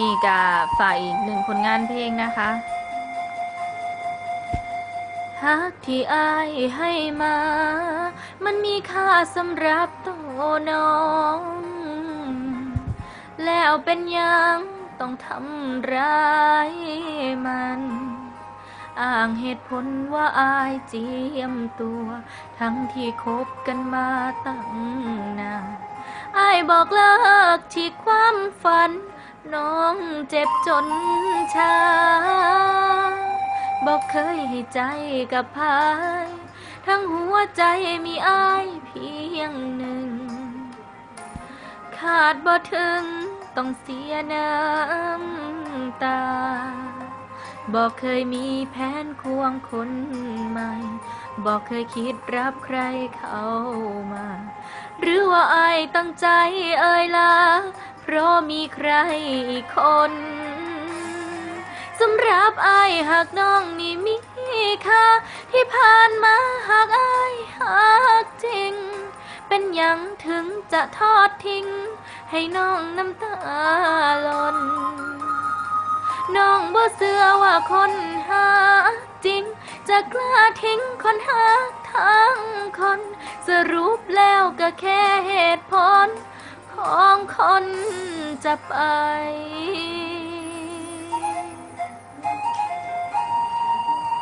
นี้ก็ฝากอีกหนึ่งผลงานเพลงนะคะฮักที่อายให้มา มันมีค่าสำหรับตัวน้อง แล้วเป็นยังต้องทำร้ายมันอ้างเหตุผลว่าอายเจียมตัว ทั้งที่คบกันมาตั้งนานอายบอกเลิกที่ความฝัน น้องเจ็บจนชา บอกเคยให้ใจกับพาย ทั้งหัวใจมีอายเพียงหนึ่ง ขาดบ่ถึงต้องเสียน้ำตา บอกเคยมีแผนควงคนใหม่ บอกเคยคิดรับใครเข้ามา หรือว่าอายตั้งใจเอ่ยลา เพราะมีใครอีกคนสำหรับอายหากน้องนี่มีค่าที่ผ่านมาหากอายหักจริง เป็นยังถึงจะทอดทิ้ง ให้น้องน้ำตาหล่นน้องบ่เชื่อว่าคนหาจริง จะกล้าทิ้งคนหาทั้งคน สรุปแล้วก็แค่เหตุผล ของคนจะไป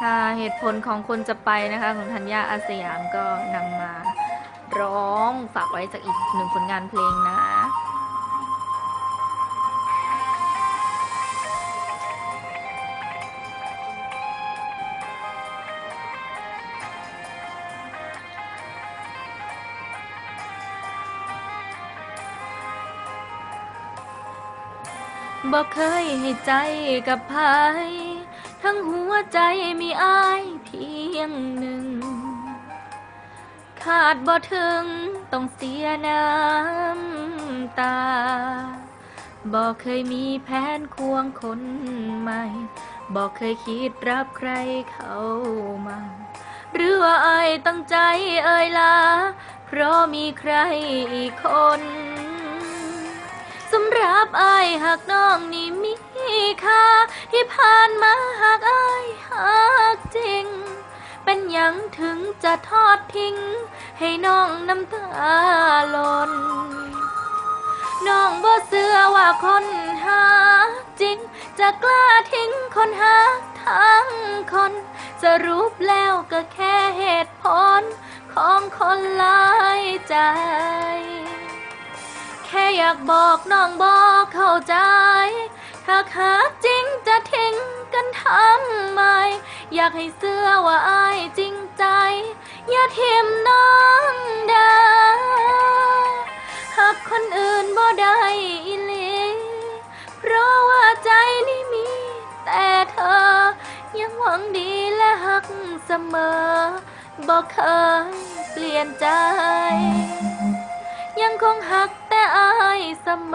ค่ะเหตุผลของคนจะไปนะคะ ของธัญญาอาสยามก็นำมาร้องฝากไว้จากอีกหนึ่งผลงานเพลงนะ บอกเคยให้ใจกับใครทั้งหัวใจมีอายเพียงหนึ่ง ขาดบ่ถึงต้องเสียน้ำตาบอกเคยมีแผนควงคนใหม่ บอกเคยคิดรับใครเข้ามา หรือว่าอายตั้งใจเอ่ยลา เพราะมีใครอีกคน สำหรับอายหากน้องนี่มีค่าที่ผ่านมาหากอายหักจริง เป็นหยังถึงจะทอดทิ้ง ให้น้องน้ำตาหล่นน้องบ่เชื่อว่าคนหาจริง จะกล้าทิ้งคนหาทั้งคน สรุปแล้วก็แค่เหตุผลของคนหลายใจ ค่อยากบอกน้องบอกเข้าใจ ถ้าขาจริงจะทิ้งกันทำไม อยากให้เสื้อว่าอายจริงใจ อย่าทียมน้องได้หากคนอื่นบ่ได้อีหลีเพราะว่าใจนี่มี แต่เธอ ยังหวังดีและหักเสมอ บอกเคยเปลี่ยนใจ ยังคงหัก แต่อายเสม